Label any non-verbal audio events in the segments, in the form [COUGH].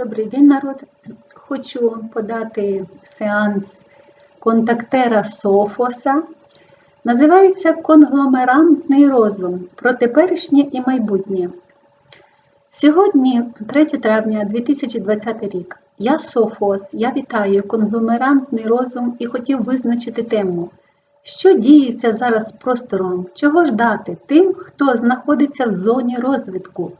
Добрий день, народ. Хочу подати сеанс контактера Софоса. Називається Конгломерантний розум про теперішнє і майбутнє. Сьогодні, 3 травня 2020 рік. Я Софос. Я вітаю конгломерантний розум і хотів визначити тему. Що діється зараз з простором? Чого ждати тим, хто знаходиться в зоні розвитку?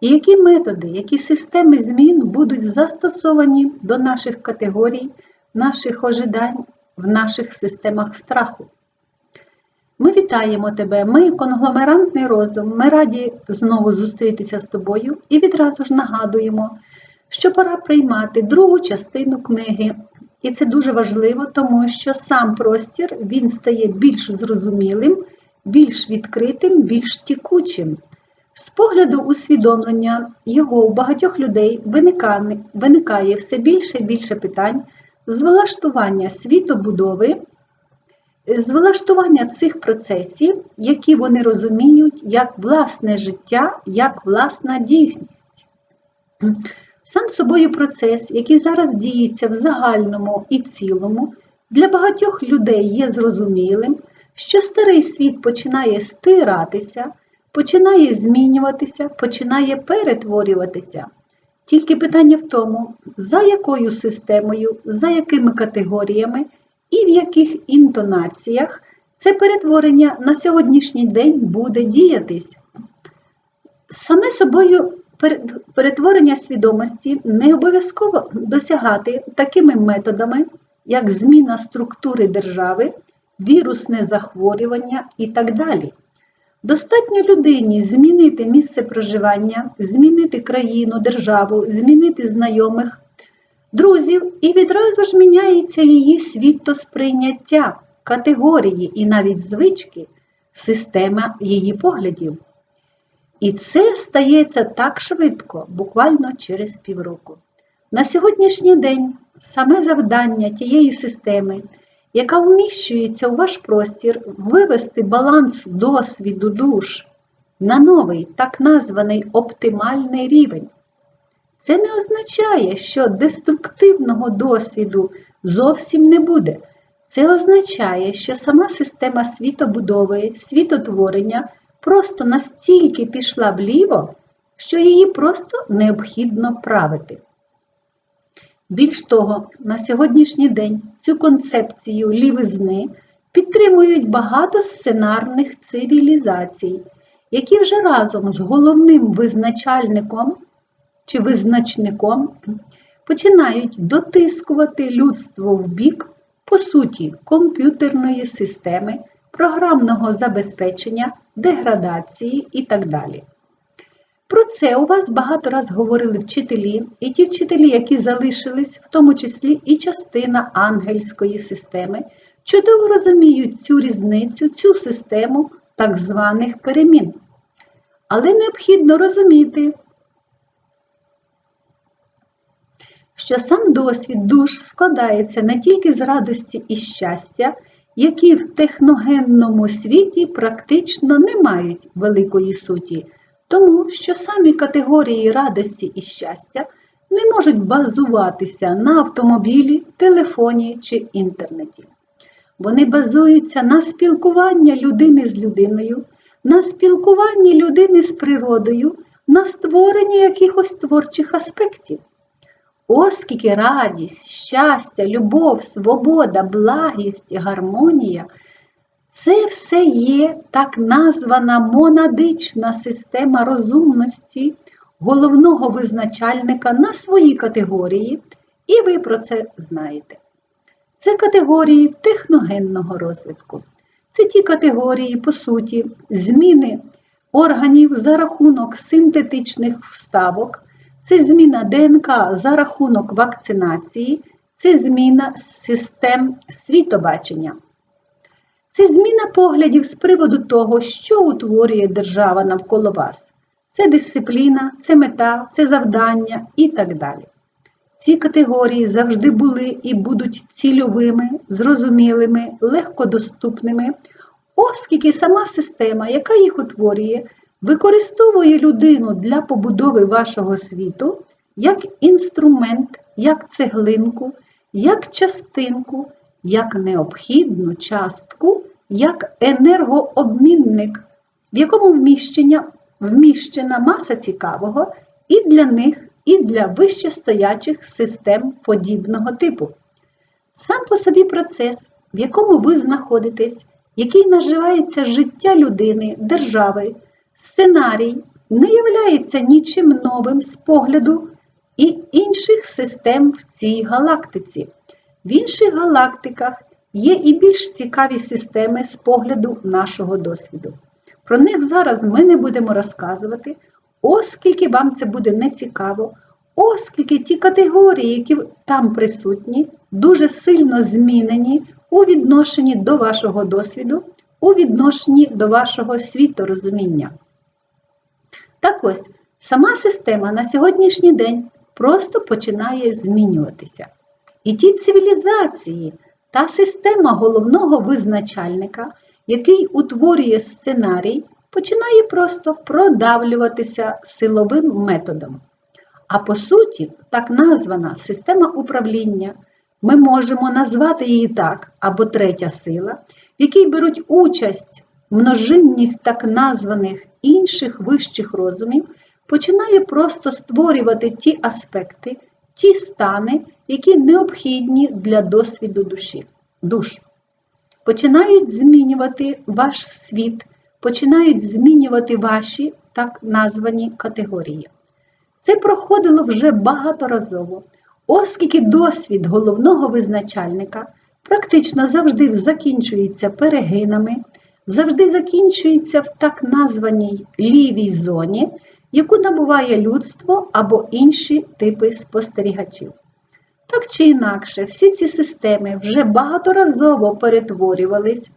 І які методи, які системи змін будуть застосовані до наших категорій, наших ожидань в наших системах страху? Ми вітаємо тебе, ми конгломерантний розум, ми раді знову зустрітися з тобою і відразу ж нагадуємо, що пора приймати другу частину книги. І це дуже важливо, тому що сам простір він стає більш зрозумілим, більш відкритим, більш тікучим. З погляду усвідомлення його у багатьох людей виникає, все більше і більше питань з влаштування світобудови, з влаштування цих процесів, які вони розуміють як власне життя, як власна дійсність. Сам собою процес, який зараз діється в загальному і цілому, для багатьох людей є зрозумілим, що старий світ починає стиратися починає змінюватися, починає перетворюватися. Тільки питання в тому, за якою системою, за якими категоріями і в яких інтонаціях це перетворення на сьогоднішній день буде діятись. Саме собою перетворення свідомості не обов'язково досягати такими методами, як зміна структури держави, вірусне захворювання і так далі. Достатньо людині змінити місце проживання, змінити країну, державу, змінити знайомих, друзів, і відразу ж міняється її світосприйняття, категорії і навіть звички, система її поглядів. І це стається так швидко, буквально через півроку. На сьогоднішній день саме завдання тієї системи яка вміщується у ваш простір, вивести баланс досвіду душ на новий так названий оптимальний рівень. Це не означає, що деструктивного досвіду зовсім не буде. Це означає, що сама система світобудови, світотворення просто настільки пішла вліво, що її просто необхідно правити. Більш того, на сьогоднішній день цю концепцію лівизни підтримують багато сценарних цивілізацій, які вже разом з головним визначальником чи визначником починають дотискувати людство в бік, по суті, комп'ютерної системи, програмного забезпечення, деградації і так далі. Про це у вас багато раз говорили вчителі, і ті вчителі, які залишились, в тому числі і частина ангельської системи, чудово розуміють цю різницю, цю систему так званих перемін. Але необхідно розуміти, що сам досвід душ складається не тільки з радості і щастя, які в техногенному світі практично не мають великої суті тому що самі категорії радості і щастя не можуть базуватися на автомобілі, телефоні чи інтернеті. Вони базуються на спілкуванні людини з людиною, на спілкуванні людини з природою, на створенні якихось творчих аспектів. Оскільки радість, щастя, любов, свобода, благість, гармонія це все є так названа монадична система розумності головного визначальника на свої категорії, і ви про це знаєте. Це категорії техногенного розвитку. Це ті категорії, по суті, зміни органів за рахунок синтетичних вставок, це зміна ДНК за рахунок вакцинації, це зміна систем світобачення. Це зміна поглядів з приводу того, що утворює держава навколо вас. Це дисципліна, це мета, це завдання і так далі. Ці категорії завжди були і будуть цільовими, зрозумілими, легкодоступними, оскільки сама система, яка їх утворює, використовує людину для побудови вашого світу як інструмент, як цеглинку, як частинку, як необхідну частку, як енергообмінник, в якому вміщення, вміщена маса цікавого і для них, і для вищестоячих систем подібного типу. Сам по собі процес, в якому ви знаходитесь, який наживається життя людини, держави, сценарій, не являється нічим новим з погляду і інших систем в цій галактиці. В інших галактиках є і більш цікаві системи з погляду нашого досвіду. Про них зараз ми не будемо розказувати, оскільки вам це буде нецікаво, оскільки ті категорії, які там присутні, дуже сильно змінені у відношенні до вашого досвіду, у відношенні до вашого світорозуміння. Так ось, сама система на сьогоднішній день просто починає змінюватися. І ті цивілізації, та система головного визначальника, який утворює сценарій, починає просто продавлюватися силовим методом. А по суті, так названа система управління, ми можемо назвати її так, або третя сила, в якій беруть участь множинність так названих інших вищих розумів, починає просто створювати ті аспекти, ті стани, які необхідні для досвіду душі. душ. Починають змінювати ваш світ, починають змінювати ваші так названі категорії. Це проходило вже багаторазово, оскільки досвід головного визначальника практично завжди закінчується перегинами, завжди закінчується в так названій лівій зоні, яку набуває людство або інші типи спостерігачів. Так чи інакше, всі ці системи вже багаторазово перетворювались,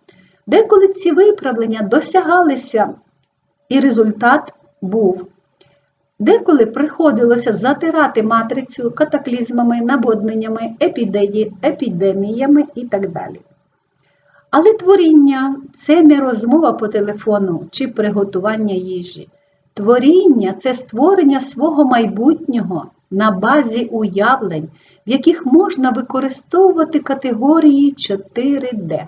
деколи ці виправлення досягалися, і результат був. Деколи приходилося затирати матрицю катаклізмами, наводненнями, епідемії, епідеміями і так далі. Але творіння це не розмова по телефону чи приготування їжі. Творіння це створення свого майбутнього на базі уявлень, в яких можна використовувати категорії 4D.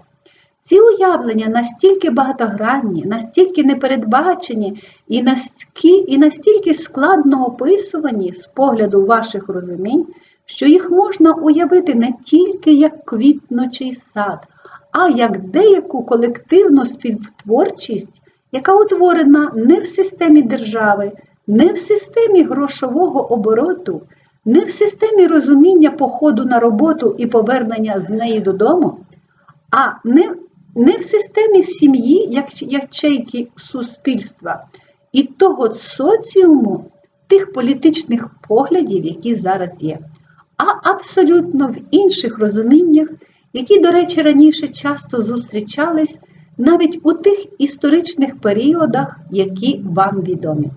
Ці уявлення настільки багатогранні, настільки непередбачені і настільки, і настільки складно описувані з погляду ваших розумінь, що їх можна уявити не тільки як квітнучий сад, а як деяку колективну співтворчість, яка утворена не в системі держави, не в системі грошового обороту, не в системі розуміння походу на роботу і повернення з неї додому, а не, не в системі сім'ї, як ячейки суспільства, і того соціуму тих політичних поглядів, які зараз є, а абсолютно в інших розуміннях, які, до речі, раніше часто зустрічались навіть у тих історичних періодах, які вам відомі.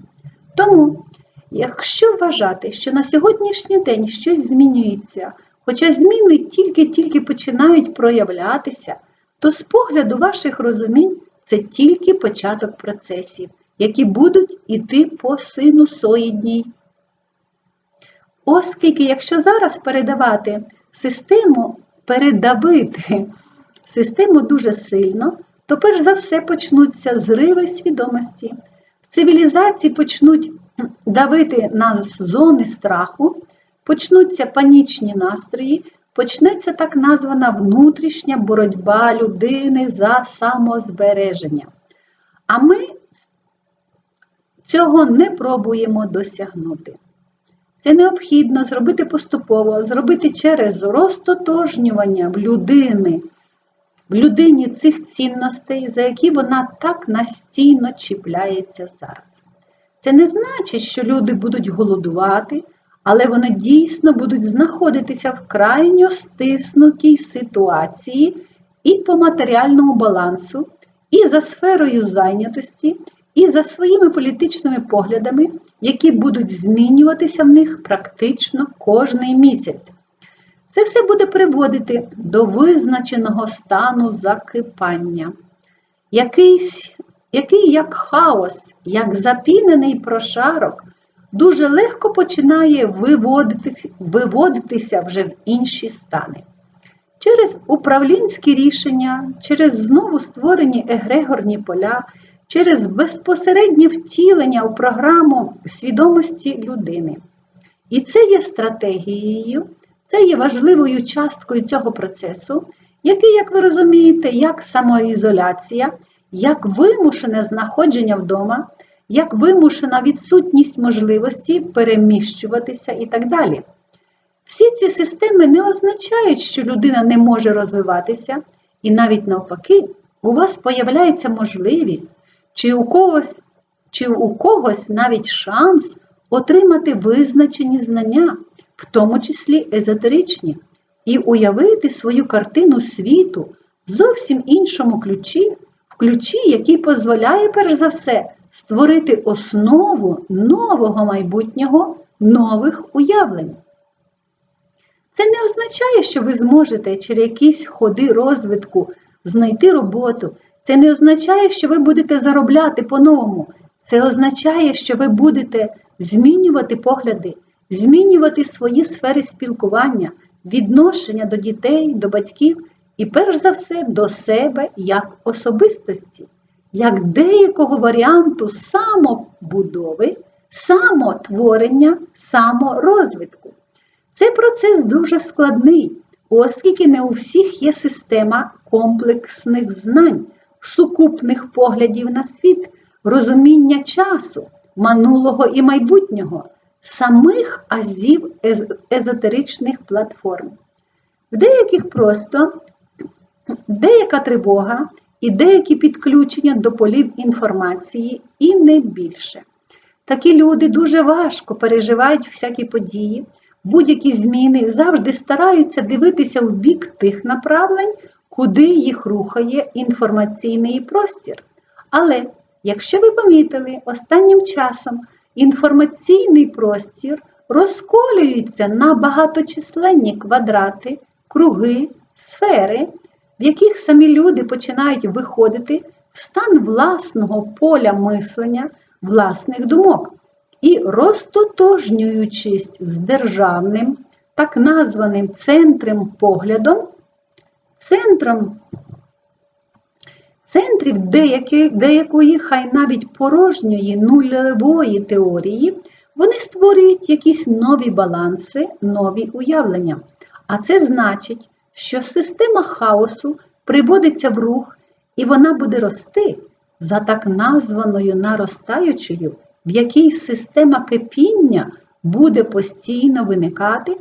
Тому, якщо вважати, що на сьогоднішній день щось змінюється, хоча зміни тільки-тільки починають проявлятися, то з погляду ваших розумінь це тільки початок процесів, які будуть іти по синусоїдній. Оскільки, якщо зараз передавати систему, передавити систему дуже сильно, то перш за все почнуться зриви свідомості. Цивілізації почнуть давити на зони страху, почнуться панічні настрої, почнеться так названа внутрішня боротьба людини за самозбереження. А ми цього не пробуємо досягнути. Це необхідно зробити поступово, зробити через розтотожнювання в людини, в людині цих цінностей, за які вона так настійно чіпляється зараз. Це не значить, що люди будуть голодувати, але вони дійсно будуть знаходитися в крайньо стиснутій ситуації і по матеріальному балансу, і за сферою зайнятості, і за своїми політичними поглядами, які будуть змінюватися в них практично кожний місяць. Це все буде приводити до визначеного стану закипання, якийсь, який як хаос, як запінений прошарок, дуже легко починає виводити, виводитися вже в інші стани. Через управлінські рішення, через знову створені егрегорні поля, через безпосереднє втілення у програму свідомості людини. І це є стратегією, це є важливою часткою цього процесу, який, як ви розумієте, як самоізоляція, як вимушене знаходження вдома, як вимушена відсутність можливості переміщуватися і так далі. Всі ці системи не означають, що людина не може розвиватися, і навіть навпаки, у вас появляється можливість, чи у когось, чи у когось навіть шанс отримати визначені знання, в тому числі езотеричні, і уявити свою картину світу в зовсім іншому ключі, в ключі, який дозволяє, перш за все, створити основу нового майбутнього, нових уявлень. Це не означає, що ви зможете через якісь ходи розвитку знайти роботу. Це не означає, що ви будете заробляти по-новому. Це означає, що ви будете змінювати погляди, змінювати свої сфери спілкування, відношення до дітей, до батьків і, перш за все, до себе як особистості, як деякого варіанту самобудови, самотворення, саморозвитку. Цей процес дуже складний, оскільки не у всіх є система комплексних знань, сукупних поглядів на світ, розуміння часу, минулого і майбутнього, самих азів езотеричних платформ. В деяких просто деяка тривога і деякі підключення до полів інформації і не більше. Такі люди дуже важко переживають всякі події будь-які зміни завжди стараються дивитися в бік тих направлень, куди їх рухає інформаційний простір. Але, якщо ви помітили, останнім часом інформаційний простір розколюється на багаточисленні квадрати, круги, сфери, в яких самі люди починають виходити в стан власного поля мислення, власних думок і розтотожнюючись з державним, так названим центром поглядом, центром центрів деякі, деякої, хай навіть порожньої нульової теорії, вони створюють якісь нові баланси, нові уявлення. А це значить, що система хаосу приводиться в рух, і вона буде рости за так названою наростаючою в якій система кипіння буде постійно виникати,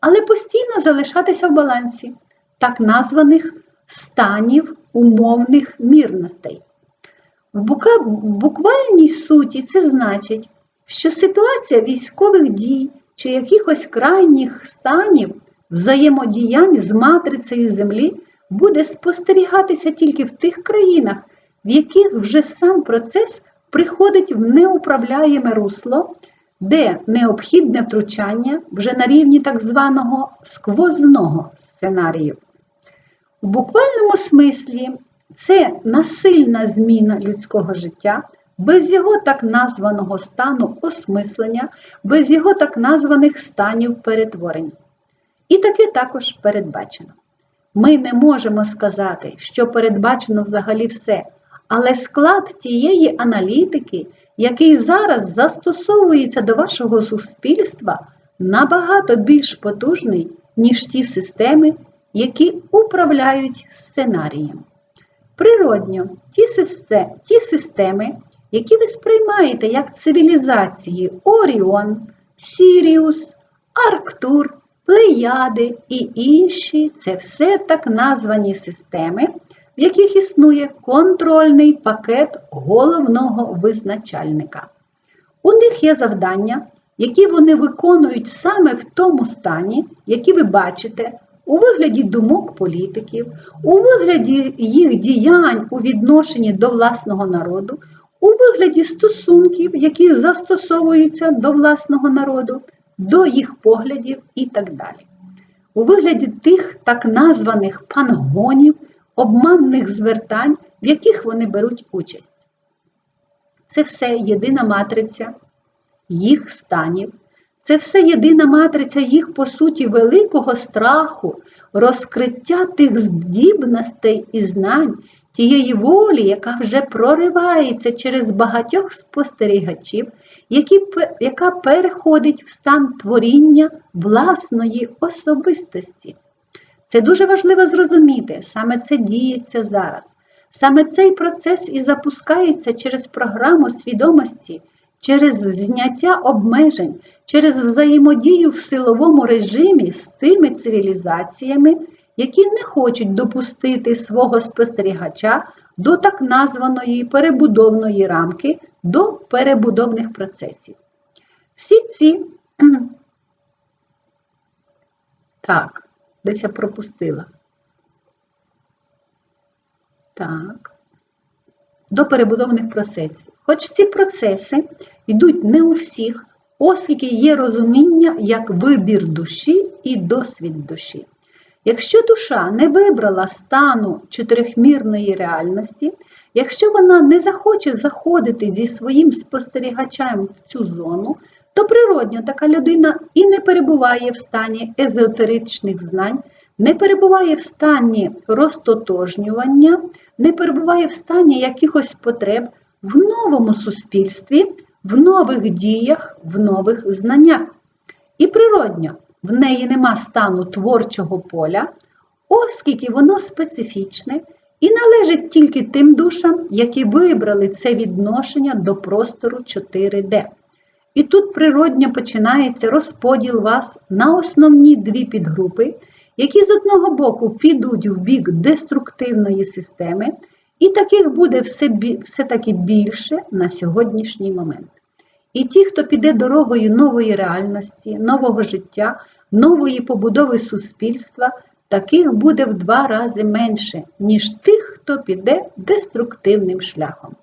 але постійно залишатися в балансі так названих станів умовних мірностей. В буквальній суті це значить, що ситуація військових дій чи якихось крайніх станів взаємодіянь з матрицею Землі буде спостерігатися тільки в тих країнах, в яких вже сам процес приходить в неуправляєме русло, де необхідне втручання вже на рівні так званого сквозного сценарію. У буквальному смислі це насильна зміна людського життя без його так названого стану осмислення, без його так названих станів перетворень. І таке також передбачено. Ми не можемо сказати, що передбачено взагалі все, але склад тієї аналітики, який зараз застосовується до вашого суспільства, набагато більш потужний, ніж ті системи, які управляють сценарієм. Природньо, ті системи, які ви сприймаєте як цивілізації Оріон, Сіріус, Арктур, Плеяди і інші це все так названі системи, в яких існує контрольний пакет головного визначальника. У них є завдання, які вони виконують саме в тому стані, які ви бачите, у вигляді думок політиків, у вигляді їх діянь у відношенні до власного народу, у вигляді стосунків, які застосовуються до власного народу, до їх поглядів і так далі. У вигляді тих так названих пангонів, обманних звертань, в яких вони беруть участь. Це все єдина матриця, їх станів. Це все єдина матриця їх, по суті, великого страху, розкриття тих здібностей і знань, тієї волі, яка вже проривається через багатьох спостерігачів, які, яка переходить в стан творіння власної особистості. Це дуже важливо зрозуміти, саме це діється зараз. Саме цей процес і запускається через програму свідомості, через зняття обмежень, через взаємодію в силовому режимі з тими цивілізаціями, які не хочуть допустити свого спостерігача до так названої перебудовної рамки, до перебудовних процесів. Всі ці [CLEARS THROAT] так, десь я пропустила. Так. До перебудовних процесів. Хоч ці процеси йдуть не у всіх, оскільки є розуміння як вибір душі і досвід душі. Якщо душа не вибрала стану чотирьохмірної реальності, якщо вона не захоче заходити зі своїм спостерігачем в цю зону, то природньо така людина і не перебуває в стані езотеричних знань, не перебуває в стані розтотожнювання, не перебуває в стані якихось потреб в новому суспільстві, в нових діях, в нових знаннях. І природньо, в неї нема стану творчого поля, оскільки воно специфічне і належить тільки тим душам, які вибрали це відношення до простору 4D. І тут природньо починається розподіл вас на основні дві підгрупи, які з одного боку підуть в бік деструктивної системи, і таких буде все все таки більше на сьогоднішній момент. І ті, хто піде дорогою нової реальності, нового життя, нової побудови суспільства, таких буде в два рази менше, ніж тих, хто піде деструктивним шляхом.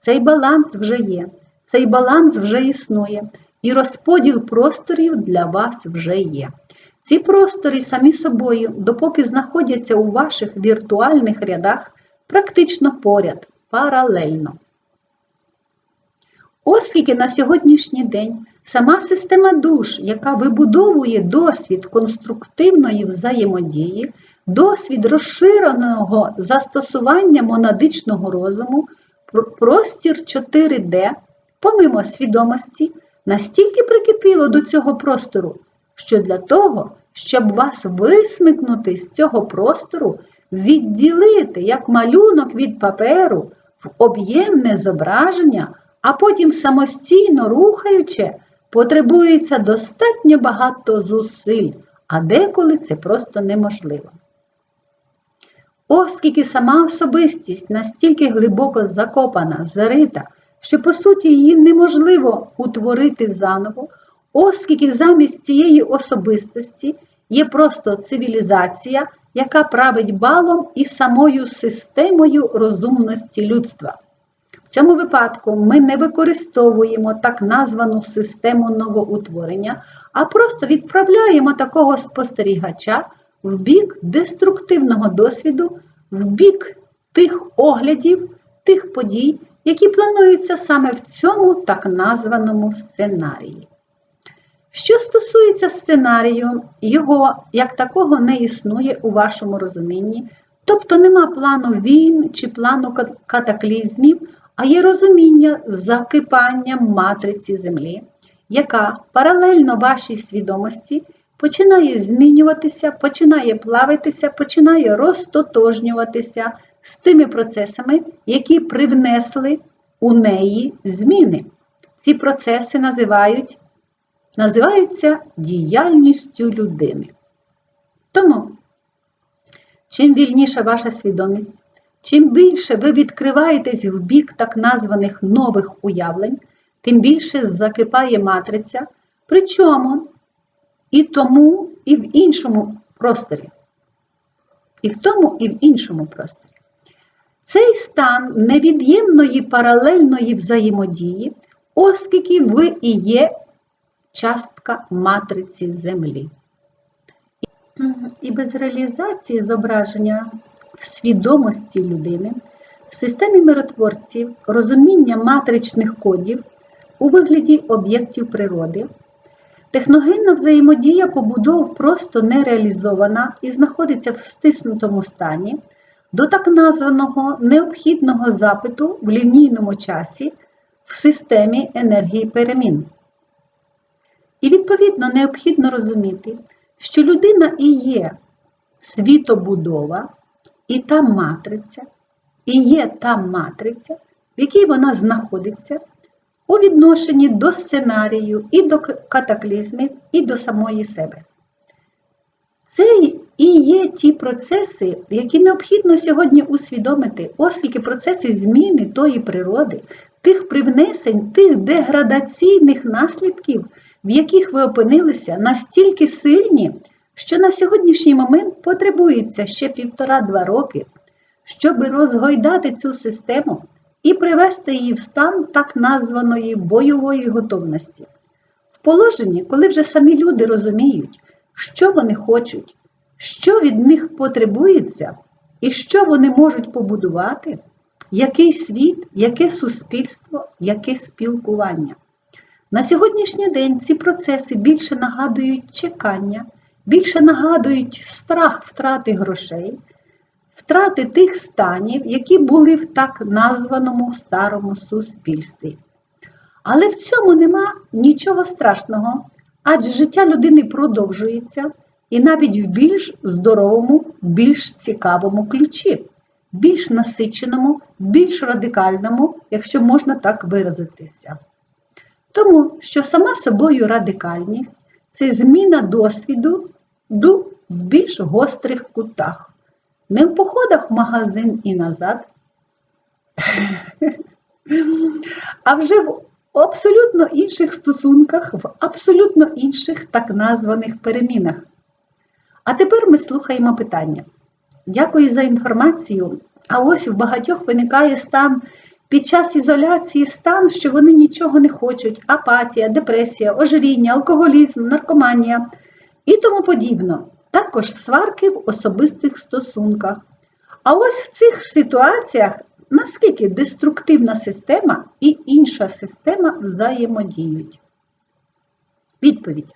Цей баланс вже є, цей баланс вже існує, і розподіл просторів для вас вже є. Ці простори самі собою, допоки знаходяться у ваших віртуальних рядах, практично поряд, паралельно. Оскільки на сьогоднішній день сама система душ, яка вибудовує досвід конструктивної взаємодії, досвід розширеного застосування монадичного розуму, пр- простір 4D, помимо свідомості, настільки прикипіло до цього простору, що для того, щоб вас висмикнути з цього простору, відділити як малюнок від паперу в об'ємне зображення, а потім самостійно рухаючи, потребується достатньо багато зусиль, а деколи це просто неможливо. Оскільки сама особистість настільки глибоко закопана, зарита, що по суті її неможливо утворити заново, оскільки замість цієї особистості є просто цивілізація, яка править балом і самою системою розумності людства. Цьому випадку ми не використовуємо так названу систему новоутворення, а просто відправляємо такого спостерігача в бік деструктивного досвіду, в бік тих оглядів, тих подій, які плануються саме в цьому так названому сценарії. Що стосується сценарію, його як такого не існує у вашому розумінні, тобто нема плану війн чи плану катаклізмів, а є розуміння закипання матриці Землі, яка паралельно вашій свідомості починає змінюватися, починає плавитися, починає розтотожнюватися з тими процесами, які привнесли у неї зміни. Ці процеси називають називаються діяльністю людини. Тому, чим вільніша ваша свідомість, чим більше ви відкриваєтесь в бік так названих нових уявлень, тим більше закипає матриця, причому і тому, і в іншому просторі. І в тому, і в іншому просторі. Цей стан невід'ємної паралельної взаємодії, оскільки ви і є частка матриці Землі. І без реалізації зображення в свідомості людини, в системі миротворців, розуміння матричних кодів, у вигляді об'єктів природи. Техногенна взаємодія побудов просто не реалізована і знаходиться в стиснутому стані до так названого необхідного запиту в лінійному часі в системі енергії перемін. І відповідно необхідно розуміти, що людина і є світобудова, і та матриця, і є та матриця, в якій вона знаходиться у відношенні до сценарію, і до катаклізмів, і до самої себе. Це і є ті процеси, які необхідно сьогодні усвідомити, оскільки процеси зміни тої природи, тих привнесень, тих деградаційних наслідків, в яких ви опинилися, настільки сильні, що на сьогоднішній момент потребується ще півтора-два роки, щоб розгойдати цю систему і привести її в стан так названої бойової готовності. В положенні, коли вже самі люди розуміють, що вони хочуть, що від них потребується і що вони можуть побудувати, який світ, яке суспільство, яке спілкування. На сьогоднішній день ці процеси більше нагадують чекання, більше нагадують страх втрати грошей, втрати тих станів, які були в так названому старому суспільстві. Але в цьому нема нічого страшного, адже життя людини продовжується і навіть в більш здоровому, більш цікавому ключі, більш насиченому, більш радикальному, якщо можна так виразитися. Тому що сама собою радикальність це зміна досвіду в більш гострих кутах. Не в походах в магазин і назад, а вже в абсолютно інших стосунках, в абсолютно інших так названих перемінах. А тепер ми слухаємо питання. Дякую за інформацію. А ось в багатьох виникає стан під час ізоляції стан, що вони нічого не хочуть, апатія, депресія, ожиріння, алкоголізм, наркоманія і тому подібно. Також сварки в особистих стосунках. А ось в цих ситуаціях наскільки деструктивна система і інша система взаємодіють? Відповідь.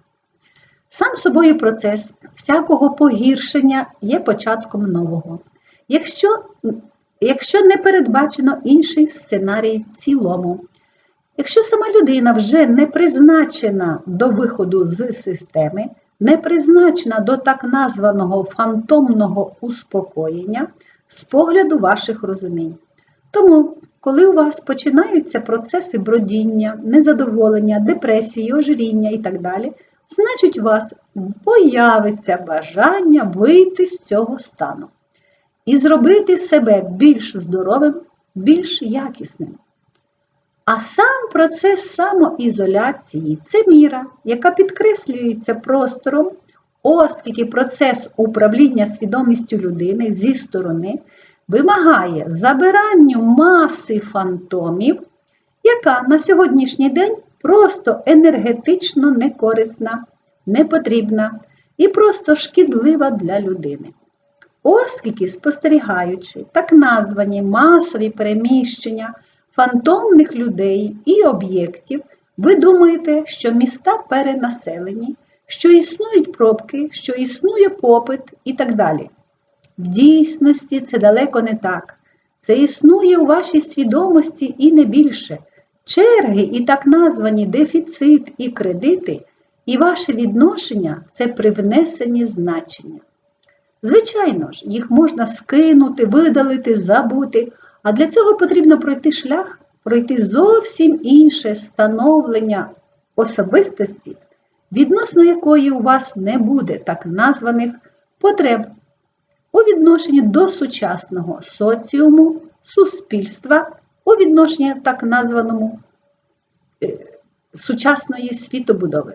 Сам собою процес всякого погіршення є початком нового. Якщо якщо не передбачено інший сценарій в цілому. Якщо сама людина вже не призначена до виходу з системи, не призначена до так названого фантомного успокоєння з погляду ваших розумінь. Тому, коли у вас починаються процеси бродіння, незадоволення, депресії, ожиріння і так далі, значить у вас появиться бажання вийти з цього стану і зробити себе більш здоровим, більш якісним. А сам процес самоізоляції це міра, яка підкреслюється простором, оскільки процес управління свідомістю людини зі сторони вимагає забиранню маси фантомів, яка на сьогоднішній день просто енергетично некорисна, непотрібна і просто шкідлива для людини. Оскільки, спостерігаючи так названі масові переміщення фантомних людей і об'єктів, ви думаєте, що міста перенаселені, що існують пробки, що існує попит і так далі. В дійсності це далеко не так. Це існує у вашій свідомості і не більше. Черги і так названі дефіцит і кредити, і ваше відношення це привнесені значення. Звичайно ж, їх можна скинути, видалити, забути, а для цього потрібно пройти шлях, пройти зовсім інше становлення особистості, відносно якої у вас не буде так названих потреб у відношенні до сучасного соціуму, суспільства, у відношенні так названому е, сучасної світобудови.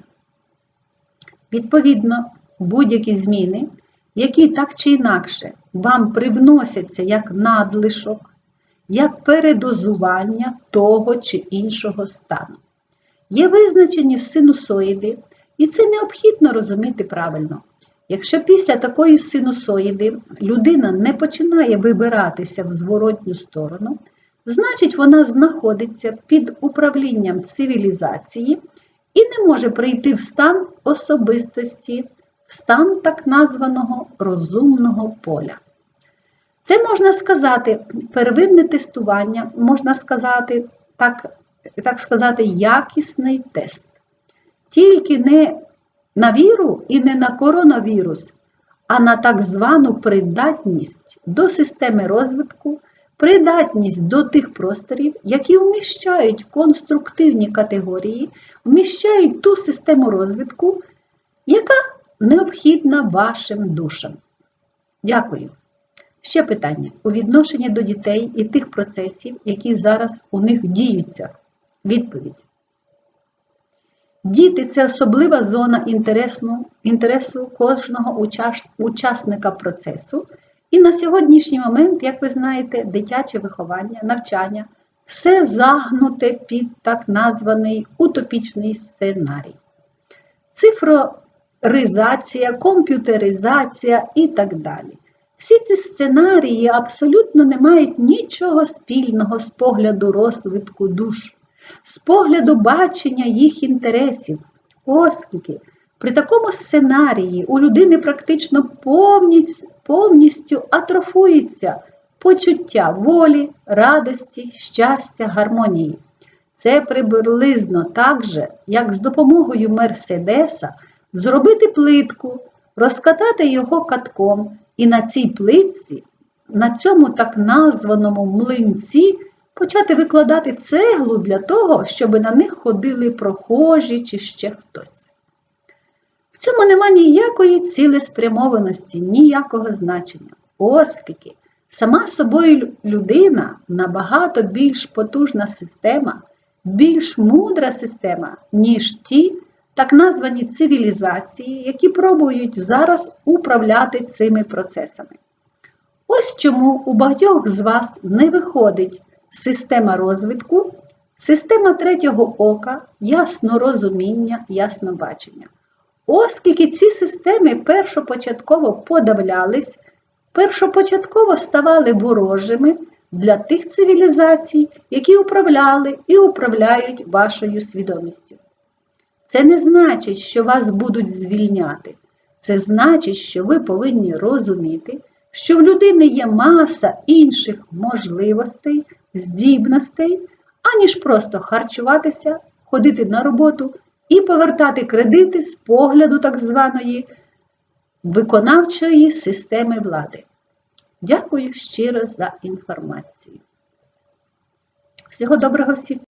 Відповідно, будь-які зміни які так чи інакше вам привносяться як надлишок, як передозування того чи іншого стану. Є визначені синусоїди, і це необхідно розуміти правильно. Якщо після такої синусоїди людина не починає вибиратися в зворотню сторону, значить вона знаходиться під управлінням цивілізації і не може прийти в стан особистості, в стан так названого розумного поля. Це можна сказати первинне тестування, можна сказати, так, так сказати, якісний тест. Тільки не на віру і не на коронавірус, а на так звану придатність до системи розвитку, придатність до тих просторів, які вміщають конструктивні категорії, вміщають ту систему розвитку, яка необхідна вашим душам. Дякую. Ще питання у відношенні до дітей і тих процесів, які зараз у них діються. Відповідь. Діти це особлива зона інтересу, інтересу кожного учас, учасника процесу. І на сьогоднішній момент, як ви знаєте, дитяче виховання, навчання все загнуте під так названий утопічний сценарій. Цифроризація, комп'ютеризація і так далі. Всі ці сценарії абсолютно не мають нічого спільного з погляду розвитку душ, з погляду бачення їх інтересів, оскільки при такому сценарії у людини практично повністю, атрофується почуття волі, радості, щастя, гармонії. Це приблизно так же, як з допомогою Мерседеса зробити плитку, розкатати його катком. І на цій плитці, на цьому так названому млинці, почати викладати цеглу для того, щоб на них ходили прохожі чи ще хтось. В цьому нема ніякої цілеспрямованості, ніякого значення, оскільки сама собою людина набагато більш потужна система, більш мудра система, ніж ті, так названі цивілізації, які пробують зараз управляти цими процесами. Ось чому у багатьох з вас не виходить система розвитку, система третього ока, яснорозуміння, яснобачення. Оскільки ці системи першопочатково подавлялись, першопочатково ставали ворожими для тих цивілізацій, які управляли і управляють вашою свідомістю. Це не значить, що вас будуть звільняти. Це значить, що ви повинні розуміти, що в людини є маса інших можливостей, здібностей, аніж просто харчуватися, ходити на роботу і повертати кредити з погляду так званої виконавчої системи влади. Дякую щиро за інформацію. Всього доброго всім!